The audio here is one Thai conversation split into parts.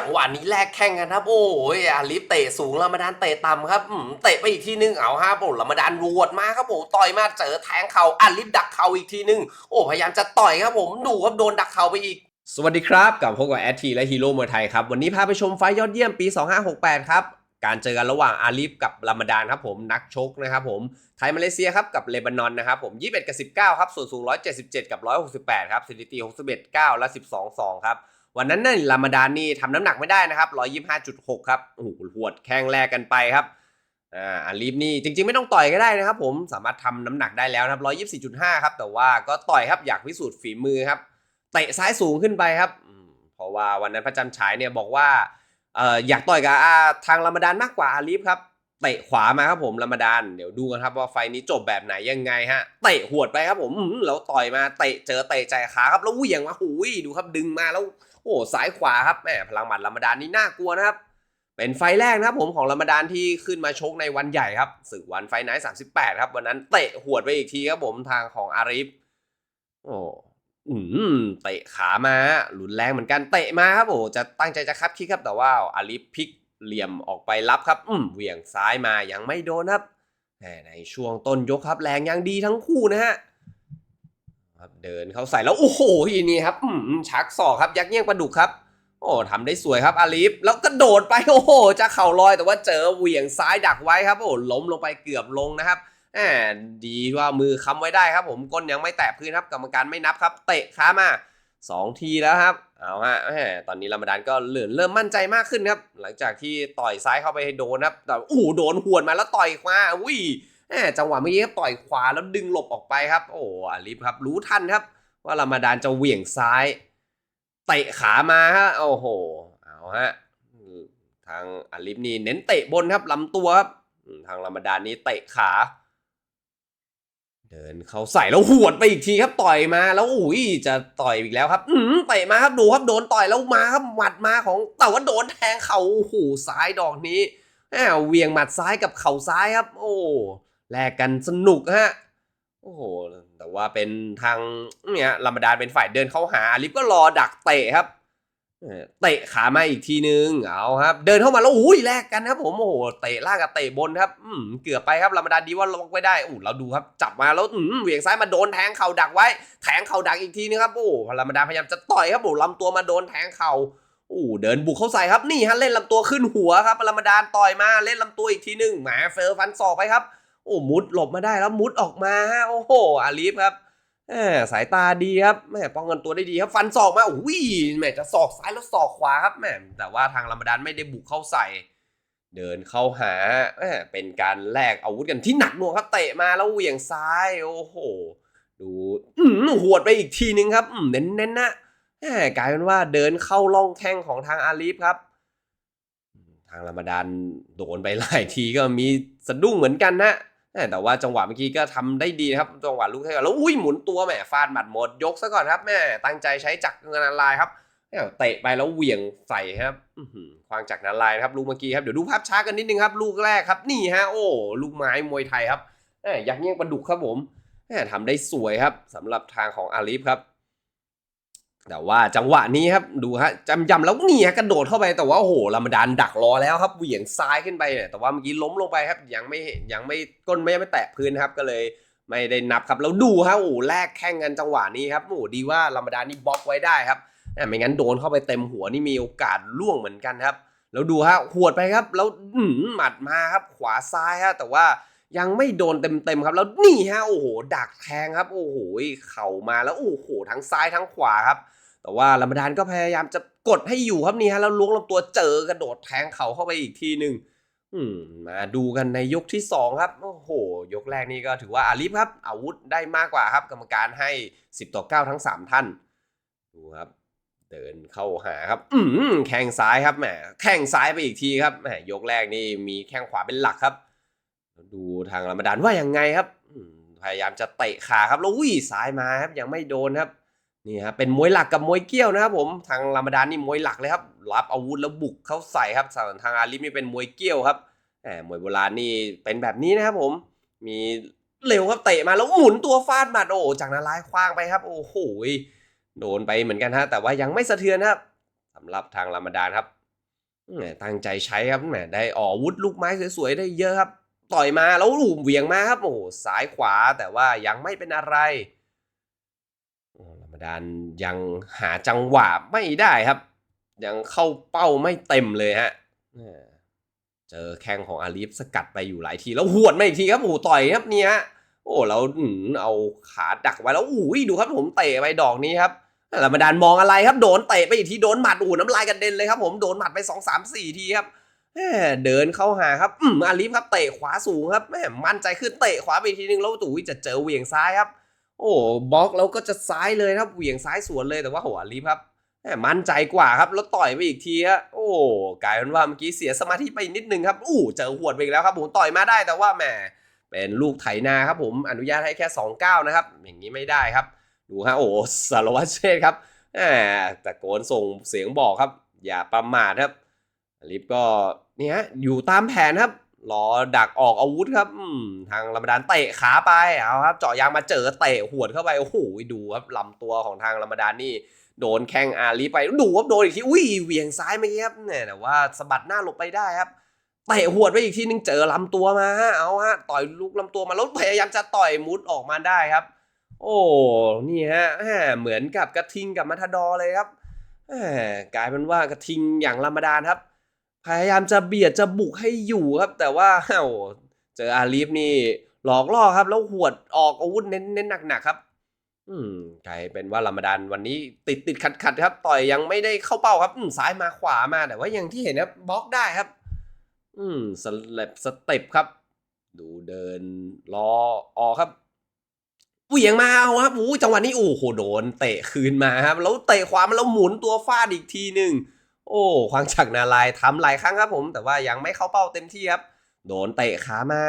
จังหวะนี้แลกแข่งกันครับ โอ้ยอาลิฟเตะสูงลามาดานเตะต่ำครับเตะไปอีกทีนึงเอาฮะโอ้ลามาดานรวดมาครับโอ้ต่อยมาเจอแทงเข่าอาลิฟดักเข่าอีกทีนึง โอ้พยายามจะต่อยครับผมดูครับโดนดักเข่าไปอีกสวัสดีครับกับพบกับแอดทีและฮีโร่เมวยไทยครับ วันนี้พาไปชมไฟยอดเยี่ยมปี 2568 ครับ การเจอกันระหว่างอาลิฟกับลามาดานครับผมนักชกนะครับผมไทยมาเลเซียครับกับเลบานอนนะครับผม21กับ19ครับส่วนสูง 177 กับ 168 ครับสถิติ 61 9 และ 12 2 ครับ วันนั้นนี่ยลามาดานนี่ทำน้ำหนักไม่ได้นะครับ125.6ครับโอ้โหหวดแข้งแรกกันไปครับอ่าอาลีฟนี่จริงๆไม่ต้องต่อยก็ได้นะครับ ผมสามารถทำน้ำหนักได้แล้วนะครับ124.5ครับแต่ว่าก็ต่อยครับอยากพิสูจน์ฝีมือครับเตะซ้ายสูงขึ้นไปครับเพราะว่าวันนั้นพระจันทร์ฉายเนี่ยบอกว่าเอ่ออยากต่อยกับอาทางลามาดานมากกว่าอาลีฟครับ เตะขวามาครับผมลามาดานเดี๋ยวดูกันครับว่าไฟนี้จบแบบไหนยังไงฮะเตะหวดไปครับผมแล้วต่อยมาเตะเจอเตะใจขาครับแล้ววี่งมาหูยดูครับดึงมาแล้วโอ้ซ้ายขวาครับแหมพลังหมัดลามาดานนี่น่ากลัวนะครับ เป็นไฟแรกนะครับผมของลามาดานที่ขึ้นมาชกในวันใหญ่ครับศึกวันไฟไนท์สามสิบแปดครับวันนั้นเตะหวดไปอีกทีครับผมทางของอาริฟโอ้อืมเตะขามาหลุนแรงเหมือนกันเตะมาครับโอ้จะตั้งใจจะคับคิกครับแต่ว่าอาริฟพลิก เหลี่ยมออกไปรับครับ อืมเหวี่ยงซ้ายมายังไม่โดนครับแหมในช่วงต้นยกครับ แรงยังดีทั้งคู่นะฮะครับเดินเข้าใส่แล้วโอ้โหทีนี้ครับอืมชักศอกครับยักเงี้ยงปลาดุกครับ โอ้ทำได้สวยครับอาลีฟแล้วกระโดดไปโอ้โหจะเข่าลอยแต่ว่าเจอเหวี่ยงซ้ายดักไว้ครับ โอ้ล้มลงไปเกือบลงนะครับแหมดีว่ามือค้ำไว้ได้ครับ ผมก้นยังไม่แตะพื้นครับกรรมการไม่นับครับ เตะขามา สองทีแล้วครับ เอาฮะตอนนี้รามดานก็เหลือเริ่มมั่นใจมากขึ้นครับ หลังจากที่ต่อยซ้ายเข้าไปโดนครับ แต่โอ้โหโดนหวนมาแล้วต่อยขวาอุ้ยจังหวะเมื่อกี้ครับต่อยขวาแล้วดึงหลบออกไปครับ โอ้อาลีฟครับ รู้ทันครับ ว่ารามาดานจะเหวี่ยงซ้ายเตะขามาฮะ โอ้โห เอาฮะ ทางอาลิฟนี่เน้นเตะบนครับลำตัวครับ ทางรามาดานนี้เตะขา เดินเขาใส่แล้วหวดไปอีกทีครับต่อยมาแล้วอุ้ยจะต่อยอีกแล้วครับ อืมเตะมาครับดูครับโดนต่อยแล้วมาครับหมัดมาของแต่ว่าโดนแทงเข่าโอ้โหซ้ายดอกนี้แหมเวียงหมัดซ้ายกับเข่าซ้ายครับ โอ้แลกกันสนุกฮะโอ้โหแต่ว่าเป็นทางเนี่ยลามดานเป็นฝ่ายเดินเข้าหาอาลิฟก็รอดักเตะครับ เตะขามาอีกทีนึง เอาครับ เดินเข้ามาแล้วอุ้ยแลกกันครับผมโอ้โหเตะล่างกับเตะบนครับอืมเกือบไปครับลามาดานดีว่าลงไว้ได้อู้เราดูครับ จับมาแล้วอืมเหวี่ยงซ้ายมาโดนแทงเข่าดักไว้ แทงเข่าดักอีกทีนึงครับโอ้ลามาดานพยายามจะต่อยครับโอ้ลำตัวมาโดนแทงเข่าโอ้เดินบุกเข้าใส่ครับนี่ฮะเล่นลำตัวขึ้นหัวครับลามาดานต่อยมาเล่นลำตัวอีกทีนึงแหมเฟอร์ฟันศอกไปครับโอ้มุดหลบมาได้แล้วมุดออกมาโอ้โหอาลีฟครับ สายตาดีครับแหมป้องกันตัวได้ดีครับ ฟันศอกมาอุ้ยแหมจะศอกซ้ายแล้วศอกขวาครับแหมแต่ว่าทางลามดานไม่ได้บุกเข้าใส่ เดินเข้าหาแหมเป็นการแลกอาวุธกันที่หนักหน่วงครับเตะมาแล้วเหวี่ยงซ้ายโอ้โห ดูอืมหวดไปอีกทีนึงครับเน้นๆนะแหมกลายเป็นว่าเดินเข้าล่องแข้งของทางอาลีฟครับ ทางรามดานโดนไปหลายทีก็มีสะดุ้งเหมือนกันนะ แต่ว่าจังหวะเมื่อกี้ก็ทำได้ดีนะครับจังหวะลูกเทแล้วอุ้ยหมุนตัวแหมฟาดหมัดหมดยกซะก่อนครับแม่ตั้งใจใช้จักรนันลายครับเตะไปแล้วเหวี่ยงใส่ครับควางจักรนันลายนะครับลูกเมื่อกี้ครับเดี๋ยวดูภาพช้ากันนิดนึงครับ ลูกแรกครับนี่ฮะโอ้ลูกไม้มวยไทยครับแหม่ยักษ์เงี้ยงประดุกครับผมแหม่ทำได้สวยครับสำหรับทางของอาลีฟครับ แต่ว่าจังหวะนี้ครับดูฮะจำยำแล้วนี่ฮะกระโดดเข้าไปแต่ว่าโอ้โหลามดานดักรอแล้วครับเหวี่ยงซ้ายขึ้นไปเนี่ยแต่ว่าเมื่อกี้ล้มลงไปครับยังไม่ยังไม่ก้นไม่ไม่แตะพื้นครับก็เลยไม่ได้นับครับแล้วดูฮะโอ้แลกแข่งกันจังหวะนี้ครับโอ้ดีว่าลามดานนี่บล็อกไว้ได้ครับแต่ไม่งั้นโดนเข้าไปเต็มหัวนี่มีโอกาสล่วงเหมือนกันครับแล้วดูฮะหวดไปครับ แล้วหมัดมาครับขวาซ้ายฮะแต่ว่า ยังไม่โดนเต็มๆครับ แล้วนี่ฮะโอ้โห ดักแทงครับ โอ้โหเข่ามาแล้วโอ้โหทั้งซ้ายทั้งขวาครับ แต่ว่าลามดานก็พยายามจะกดให้อยู่ครับนี่ฮะแล้วล้วงลำตัวเจอกระโดดแทงเข่าเข้าไปอีกทีหนึ่งอืมมาดูกันในยกที่สองครับโอ้โห ยกแรกนี่ก็ถือว่าอาลิฟครับ อาวุธได้มากกว่าครับ กรรมการให้ 10 ต่อ 9 ทั้ง 3 ท่านดูครับ เดินเข้าหาครับ อืมแข้งซ้ายครับแหมแข้งซ้ายไปอีกทีครับแหมยกแรกนี่มีแข้งขวาเป็นหลักครับ ดูทางลามาดานว่ายังไงครับพยายามจะเตะขาครับแล้ววิ่ซ้ายมาครับยังไม่โดนครับนี่ครับเป็นมวยหลักกับมวยเกี้ยวนะครับผมทางรามาดานนี่มวยหลักเลยครับรับอาวุธแล้วบุกเข้าใส่ครับส่วนทางอาลิฟนี่เป็นมวยเกี้ยวครับแหมมวยโบราณนี่เป็นแบบนี้นะครับผมมีเร็วครับเตะมาแล้วหมุนตัวฟาดมัดโอ้จากนาลายคว้างไปครับ โอ้โหโดนไปเหมือนกันฮะแต่ว่ายังไม่สะเทือนครับสำหรับทางรามาดานครับแหมตั้งใจใช้ครับแหมได้ออกอาวุธลูกไม้สวยๆได้เยอะครับ ต่อยมาแล้วหลุมเหวี่ยงมาครับโอ้โหซ้ายขวาแต่ว่ายังไม่เป็นอะไรโอ้ธรรมดานยังหาจังหวะไม่ได้ครับ ยังเข้าเป้าไม่เต็มเลยฮะเจอแข้งของอาลีฟสกัดไปอยู่หลายทีแล้วหวดมาอีกทีครับโอ้โหต่อยครับเนี่ยโอ้แล้วเอาขาดักไว้แล้วอุ้ยดูครับผมเตะไปดอกนี้ครับธรรมดานมองอะไรครับโดนเตะไปอีกทีโดนหมัดอ้โหน้ำลายกระเด็นเลยครับผมโดนหมัดไปสองสามสี่ทีครับ เดินเข้าหาครับอืมอาลีฟครับเตะขวาสูงครับแหมมั่นใจขึ้นเตะขวาไปอีกทีนึงแล้วตู่จะเจอเหวี่ยงซ้ายครับ โอ้บล็อกแล้วก็จะซ้ายเลยครับเหวี่ยงซ้ายสวนเลยแต่ว่าโหอาลีฟครับแหมมั่นใจกว่าครับแล้วต่อยไปอีกทีฮะโอ้กลายเป็นว่าเมื่อกี้เสียสมาธิไปนิดนึงครับอู้เจอหวดไปอีกแล้วครับผมต่อยมาได้แต่ว่าแหมเป็นลูกไถนาครับผมอนุญาตให้แค่2ก้าวนะครับอย่างนี้ไม่ได้ครับ ดูฮะโอ้สารวัตรเชษครับแหมตะโกนส่งเสียงบอกครับ อย่าประมาทครับ ลิฟก็เนี่ยอยู่ตามแผนครับรอดักออกอาวุธครับทางลำดานเตะขาไปเอาครับ เจาะยางมาเจอเตะหวดเข้าไปโอ้โหดูครับลำตัวของทางลำดานนี่โดนแข้งอาลีไปดูครับโดนอีกทีอุ้ยเวียงซ้ายเมื่อกี้ครับเนี่ยแต่ว่าสะบัดหน้าหลบไปได้ครับเตะหวดไปอีกทีนึงเจอลำตัวมาฮะเอาฮะต่อยลูกลำตัวมาแล้วพยายามจะต่อยมุดออกมาได้ครับ โอ้นี่ฮะเหมือนกับกระทิงกับมัทดอเลยครับกลายเป็นว่ากระทิงอย่างลำดานครับ พยายามจะเบียดจะบุกให้อยู่ครับ แต่ว่าโอ้เจออาลีฟนี่หลอกล่อครับ แล้วหวดออกอาวุธเน้นเน้นหนักๆครับ อืมกลายเป็นว่าลำดานวันนี้ติดติดขัดขัดครับ ต่อยยังไม่ได้เข้าเป้าครับ อืมซ้ายมาขวามาแต่ว่าอย่างที่เห็นครับบล็อกได้ครับ อืมสเต็ปสเต็ปครับ ดูเดินรอออกครับเหวี่ยงมาเอาครับอู้จังหวะนี้โอ้โหโดนเตะคืนมาครับ แล้วเตะขวามาแล้วหมุนตัวฟาดอีกทีหนึ่ง โอ้ควางฉักนาลายทำหลายครั้งครับผม แต่ว่ายังไม่เข้าเป้าเต็มที่ครับ โดนเตะขามา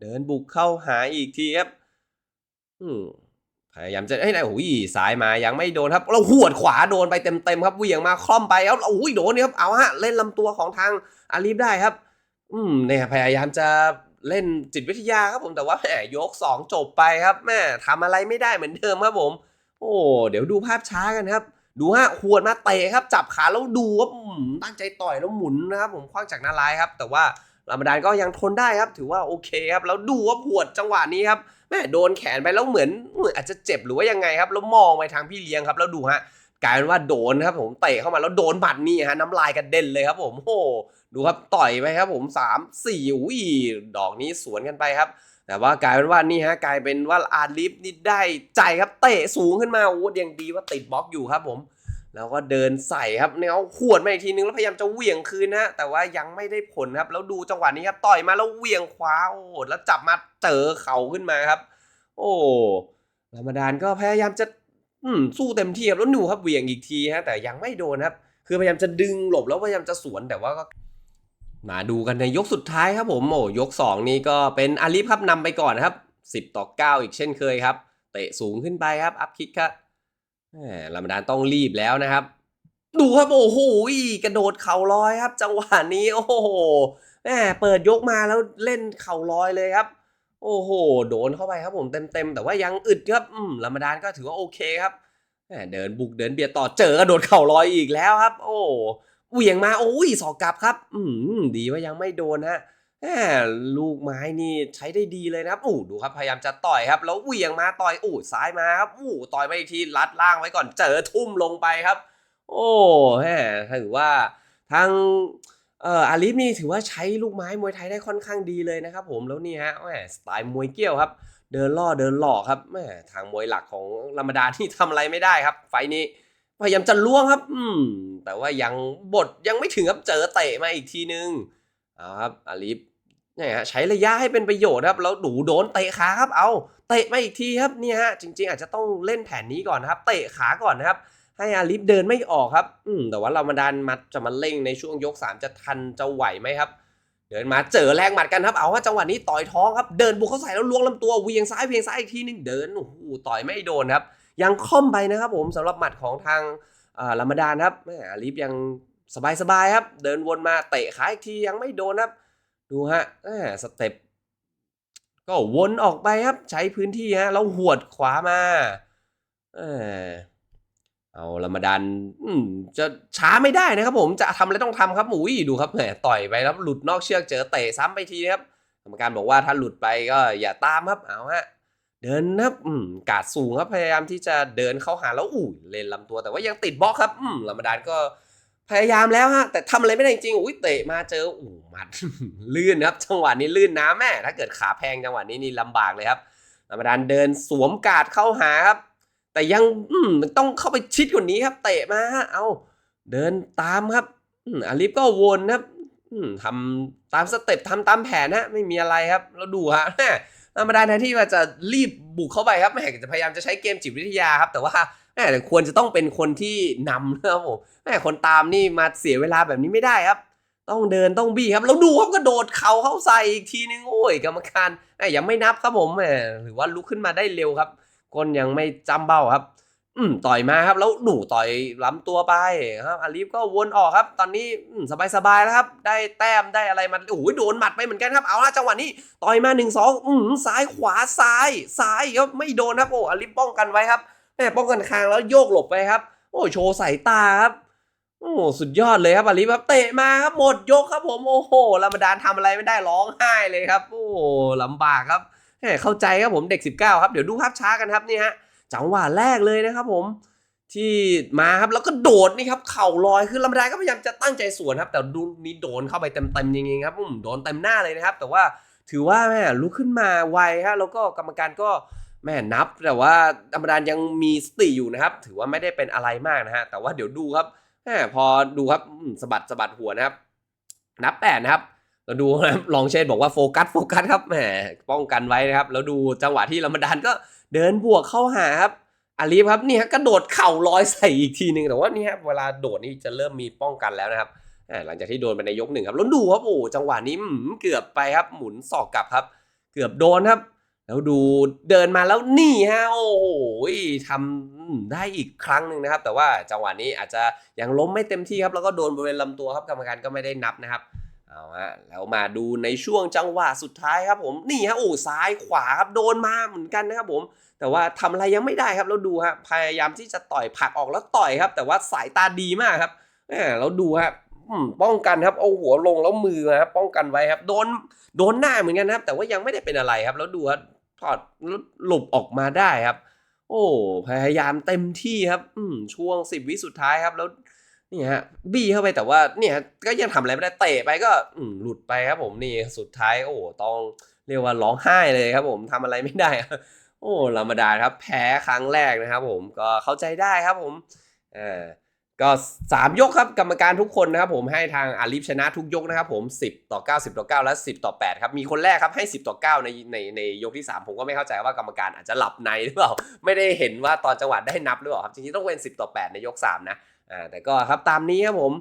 เดินบุกเข้าหาอีกทีครับพยายามจะให้ได้โอ้ยซ้ายมายังไม่โดนครับเราหวดขวาโดนไปเต็มๆครับเวี่ยงมาคล่อมไปแล้วโอ้ยโดนนี่ครับเอาฮะเล่นลำตัวของทางอาลีฟได้ครับ อืมเนี่ยพยายามจะเล่นจิตวิทยาครับผมแต่ว่าแหมยกสองจบไปครับแม่ทำอะไรไม่ได้เหมือนเดิมครับผม โอ้เดี๋ยวดูภาพช้ากันครับ ดูฮะขวดมาเตะครับ จับขาแล้วดูว่าตั้งใจต่อยแล้วหมุนนะครับ ผมคว้างจากหนาลายครับ แต่ว่าลามาดานก็ยังทนได้ครับ ถือว่าโอเคครับ แล้วดูว่าขวดจังหวะนี้ครับแม่โดนแขนไปแล้วเหมือนเหมือนอาจจะเจ็บหรือว่ายังไงครับ แล้วมองไปทางพี่เลี้ยงครับ แล้วดูฮะกลายเป็นว่าโดนครับผมเตะเข้ามาแล้วโดนบัตรนี่ฮะน้ำลายกระเด็นเลยครับผมโอ้ดูครับต่อยไปครับผมสามสี่อุ้ยดอกนี้สวนกันไปครับ แต่ว่ากลายเป็นว่านี่ฮะกลายเป็นว่าอาลิฟนี่ได้ใจครับเตะสูงขึ้นมาโอ้ยังดีว่าติดบล็อกอยู่ครับผมแล้วก็เดินใส่ครับเนี่ยเอาขวดมาอีกทีนึงแล้วพยายามจะเหวี่ยงคืนนะแต่ว่ายังไม่ได้ผลครับ แล้วดูจังหวะนี้ครับต่อยมาแล้วเหวี่ยงขวาโอ้แล้วจับมาเจอเข่าขึ้นมาครับ โอ้รามดานก็พยายามจะอืมสู้เต็มที่ครับแล้วหนูครับเหวี่ยงอีกทีฮะแต่ยังไม่โดนครับ คือพยายามจะดึงหลบแล้วพยายามจะสวนแต่ว่าก็ มาดูกันในยกสุดท้ายครับผมโอ้ยก 2 นี่ก็เป็นอาลีฟครับนำไปก่อนนะครับ 10 ต่อ 9 อีกเช่นเคยครับ เตะสูงขึ้นไปครับ อัพคิกครับแหมลำดานต้องรีบแล้วนะครับ ดูครับโอ้โหกระโดดเข่าลอยครับ จังหวะนี้โอ้โหแหมเปิดยกมาแล้วเล่นเข่าลอยเลยครับ โอ้โห โดนเข้าไปครับผมเต็มๆแต่ว่ายังอึดครับอืมลำดานก็ถือว่าโอเคครับแหมเดินบุกเดินเบียดต่อเจอกระโดดเข่าลอยอีกแล้วครับ โอ้ เหวี่ยงมาโอ้ยสอกกลับครับ อืมดีว่ายังไม่โดนฮะแหมลูกไม้นี่ใช้ได้ดีเลยนะครับโอ้ดูครับพยายามจะต่อยครับ แล้วเหวี่ยงมาต่อยอู้ซ้ายมาครับอู้ต่อยไปอีกทีลัดล่างไว้ก่อนเจอทุ่มลงไปครับ โอ้แหมถือว่าทางเอ่ออาลิฟนี่ถือว่าใช้ลูกไม้มวยไทยได้ค่อนข้างดีเลยนะครับ ผมแล้วนี่ฮะแหมสไตล์มวยเกี้ยวครับ เดินล่อเดินหลอกครับแหมทางมวยหลักของรามดาที่ทำอะไรไม่ได้ครับ ไฟนี้ พยายามจะล่วงครับ อืม แต่ว่ายังบทยังไม่ถึงครับเจอเตะมาอีกทีนึงเอาครับอาลิฟเนี่ยฮะใช้ระยะให้เป็นประโยชน์ครับแล้วดูโดนเตะขาครับ เอาเตะมาอีกทีครับเนี่ยฮะจริง ๆ อาจจะต้องเล่นแผนนี้ก่อนนะครับ เตะขาก่อนนะครับ ให้อาลิฟเดินไม่ออกครับ อืมแต่ว่าเรามาดันมัดจะมาเร่งในช่วงยก 3 จะทันจะไหวไหมครับ เดินมาเจอแรงหมัดกันครับ เอาว่าจังหวะนี้ต่อยท้องครับเดินบุกเข้าใส่แล้วล้วงลำตัวเวียงซ้ายเวียงซ้ายอีกทีนึงเดินโอ้โหต่อยไม่โดนครับ ยังค่อมไปนะครับผมสำหรับหมัดของทางลามาดานครับแม่อาลีฟยังสบายๆครับ เดินวนมาเตะขาอีกทียังไม่โดนครับ ดูฮะแม่สเต็ปก็วนออกไปครับใช้พื้นที่ฮะแล้วหวดขวามาเอาละมาดันจะช้าไม่ได้นะครับผมจะทำอะไรต้องทำครับอุ้ยดูครับแหมต่อยไปแล้วหลุดนอกเชือกเจอเตะซ้ำไปทีนะครับกรรมการบอกว่าถ้าหลุดไปก็อย่าตามครับเอาฮะ เดินนะครับอืมกาดสูงครับพยายามที่จะเดินเข้าหาแล้วอุ้ยเลนลำตัวแต่ว่ายังติดบล็อกครับอืมละมาดันก็พยายามแล้วฮะแต่ทำอะไรไม่ได้จริงอุ้ยเตะมาเจออู้มัดลื่นครับจังหวะนี้ลื่นนะแม่ ถ้าเกิดขาแพงจังหวะนี้นี่ลำบากเลยครับละมาดันเดินสวมกาดเข้าหาครับ แต่ยังอืมมันต้องเข้าไปชิดกว่านี้ครับ เตะมาฮะเอาเดินตามครับอืมอาลิฟก็วนครับอืมทำตามสเต็ปทำตามแผนฮะไม่มีอะไรครับ แล้วดูฮะ ธรรมดาแทนที่ว่าจะรีบบุกเข้าไปครับแม่จะพยายามจะใช้เกมจิตวิทยาครับ แต่ว่าแม่ควรจะต้องเป็นคนที่นำนะครับผมแม่คนตามนี่มาเสียเวลาแบบนี้ไม่ได้ครับ ต้องเดินต้องบี้ครับแล้วดูครับก็โดดเข่าเข้าใส่อีกทีนึงโอ้ยกรรมการแม่ยังไม่นับครับผมแหมหรือว่าลุกขึ้นมาได้เร็วครับก้นยังไม่จำเบ้าครับ อืมต่อยมาครับ แล้วหนูต่อยล้ำตัวไปครับอาลีฟก็วนออกครับ ตอนนี้สบายสบายๆแล้วครับ ได้แต้มได้อะไรมันโอ้โหโดนหมัดไปเหมือนกันครับเอาละจังหวะนี้ต่อยมา1นสองอืมซ้ายขวาซ้ายซ้ายครับไม่โดนครับโอ้อาลีฟป้องกันไว้ครับแม่ป้องกันคางแล้วโยกหลบไปครับ โอ้โชว์สายตาครับโอ้สุดยอดเลยครับอาลีฟครับเตะมาครับหมดยกครับผมโอ้โหลามาดานทำอะไรไม่ได้ร้องไห้เลยครับ โอ้ลำบากครับแหมเข้าใจครับผมเด็ก 19 ครับเดี๋ยวดูภาพช้ากันครับนี่ฮะ จังหวะแรกเลยนะครับผมที่มาครับแล้วก็โดดนี่ครับเข่าลอยคือลำดาก็พยายามจะตั้งใจสวนครับ แต่ดูนี่โดนเข้าไปเต็มๆจริงๆครับอืมโดนเต็มหน้าเลยนะครับ แต่ว่าถือว่าแม่ลุกขึ้นมาไวฮะแล้วก็กรรมการก็แม่นับ แต่ว่าธรรมดานยังมีสติอยู่นะครับ ถือว่าไม่ได้เป็นอะไรมากนะฮะแต่ว่าเดี๋ยวดูครับแม่พอดูครับสะบัดสะบัดหัวนะครับ นับแปดนะครับเราดูนะครับลองเชนบอกว่าโฟกัสโฟกัสครับแหมป้องกันไว้นะครับ แล้วดูจังหวะที่ลามดานก็ เดินบวกเข้าหาครับอาลีฟครับนี่ฮะกระโดดเข่าลอยใส่อีกทีหนึ่งแต่ว่านี่ฮะเวลาโดดนี่จะเริ่มมีป้องกันแล้วนะครับหลังจากที่โดนไปในยกหนึ่งครับแล้วดูครับโอ้จังหวะนี้เกือบไปครับหมุนศอกกลับครับ เกือบโดนครับ แล้วดูเดินมาแล้วนี่ฮะโอ้โหทำได้อีกครั้งหนึ่งนะครับ แต่ว่าจังหวะนี้อาจจะยังล้มไม่เต็มที่ครับแล้วก็โดนบริเวณลำตัวครับกรรมการก็ไม่ได้นับนะครับ เอาฮะแล้วมาดูในช่วงจังหวะสุดท้ายครับผมนี่ฮะโอ้ซ้ายขวาครับโดนมาเหมือนกันนะครับผม แต่ว่าทำอะไรยังไม่ได้ครับแล้วดูฮะพยายามที่จะต่อยผักออกแล้วต่อยครับ แต่ว่าสายตาดีมากครับแหมแล้วดูฮะป้องกันครับเอาหัวลงแล้วมือนะครับป้องกันไว้ครับ โดนโดนหน้าเหมือนกันนะครับ แต่ว่ายังไม่ได้เป็นอะไรครับ แล้วดูฮะถอดหลบออกมาได้ครับ โอ้พยายามเต็มที่ครับ อืช่วงสิบวิสุดท้ายครับแล้ว นี่ฮะบี้เข้าไปแต่ว่าเนี่ยก็ยังทำอะไรไม่ได้เตะไปก็หลุดไปครับผมนี่สุดท้ายโอ้โหต้องเรียกว่าร้องไห้เลยครับ ผมทำอะไรไม่ได้ โอ้ธรรมดาครับ แพ้ครั้งแรกนะครับ ผมก็เข้าใจได้ครับผมอ่าก็สามยกครับกรรมการทุกคนนะครับผมให้ทางอาลิฟชนะทุกยกนะครับผม 10 ต่อ 9 10 ต่อ 9 และ 10 ต่อ 8 ครับ มีคนแรกครับให้ 10 ต่อ 9 ในในในยกที่ 3 ผมก็ไม่เข้าใจว่ากรรมการอาจจะหลับในหรือเปล่า ไม่ได้เห็นว่าตอนจังหวะได้นับหรือเปล่าครับจริงๆต้องเป็น 10 ต่อ 8 ในยก 3 นะ อ่าแต่ก็ครับตามนี้ครับผม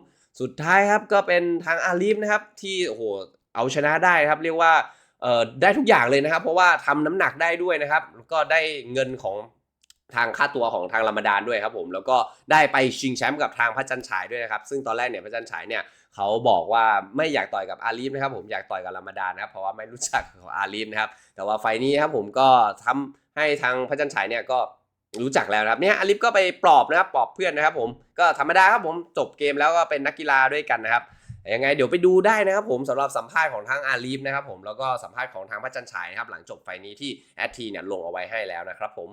สุดท้ายครับก็เป็นทางอาลีฟนะครับที่โอ้โหเอาชนะได้ครับเรียกว่าเอ่อได้ทุกอย่างเลยนะครับ เพราะว่าทำน้ำหนักได้ด้วยนะครับก็ได้เงินของทางค่าตัวของทางรามดานด้วยครับผมแล้วก็ได้ไปชิงแชมป์กับทางพระจันทร์ฉายด้วยนะครับ ซึ่งตอนแรกเนี่ยพระจันทร์ฉายเนี่ยเขาบอกว่าไม่อยากต่อยกับอาลีฟนะครับ ผมอยากต่อยกับรามดานนะครับเพราะว่าไม่รู้จักของอาลีฟนะครับแต่ว่าไฟล์นี้ครับผมก็ทำให้ทางพระจันทร์ฉายเนี่ยก็ รู้จักแล้วครับเนี่ยอลิฟก็ไปปลอบนะครับปลอบเพื่อนนะครับผมก็ธรรมดาครับผมจบเกมแล้วก็เป็นนักกีฬาด้วยกันนะครับยังไงเดี๋ยวไปดูได้นะครับผมสำหรับสัมภาษณ์ของทางอาลีฟนะครับผมแล้วก็สัมภาษณ์ของทางพระจันฉายนะครับหลังจบไฟล์นี้ที่แอดทีเนี่ยลงเอาไว้ให้แล้วนะครับผม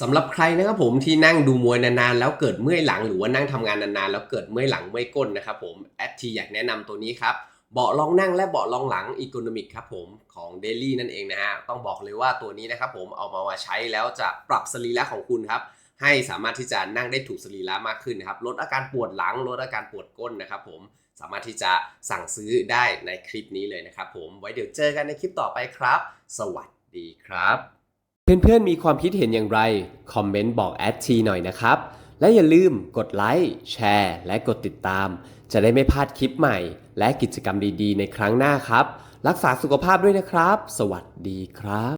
สำหรับใครนะครับผมที่นั่งดูมวยนานๆแล้วเกิดเมื่อยหลังหรือว่านั่งทำงานนานๆแล้วเกิดเมื่อยหลังเมื่อยก้นนะครับผมแอดทีอยากแนะนำตัวนี้ครับ เบาะรองนั่งและเบาะรองหลังอีโคโนมิกครับผมของ Daily นั่นเองนะฮะต้องบอกเลยว่าตัวนี้นะครับผมเอามามาใช้แล้วจะปรับสรีระของคุณครับให้สามารถที่จะนั่งได้ถูกสรีระมากขึ้นนะครับลดอาการปวดหลังลดอาการปวดก้นนะครับผมสามารถที่จะสั่งซื้อได้ในคลิปนี้เลยนะครับผมไว้เดี๋ยวเจอกันในคลิปต่อไปครับ สวัสดีครับ เพื่อนๆมีความคิดเห็นอย่างไร คอมเมนต์บอกแอดทีหน่อยนะครับ และอย่าลืมกดไลค์แชร์และกดติดตาม จะได้ไม่พลาดคลิปใหม่ และกิจกรรมดีๆ ในครั้งหน้าครับ รักษาสุขภาพด้วยนะครับ สวัสดีครับ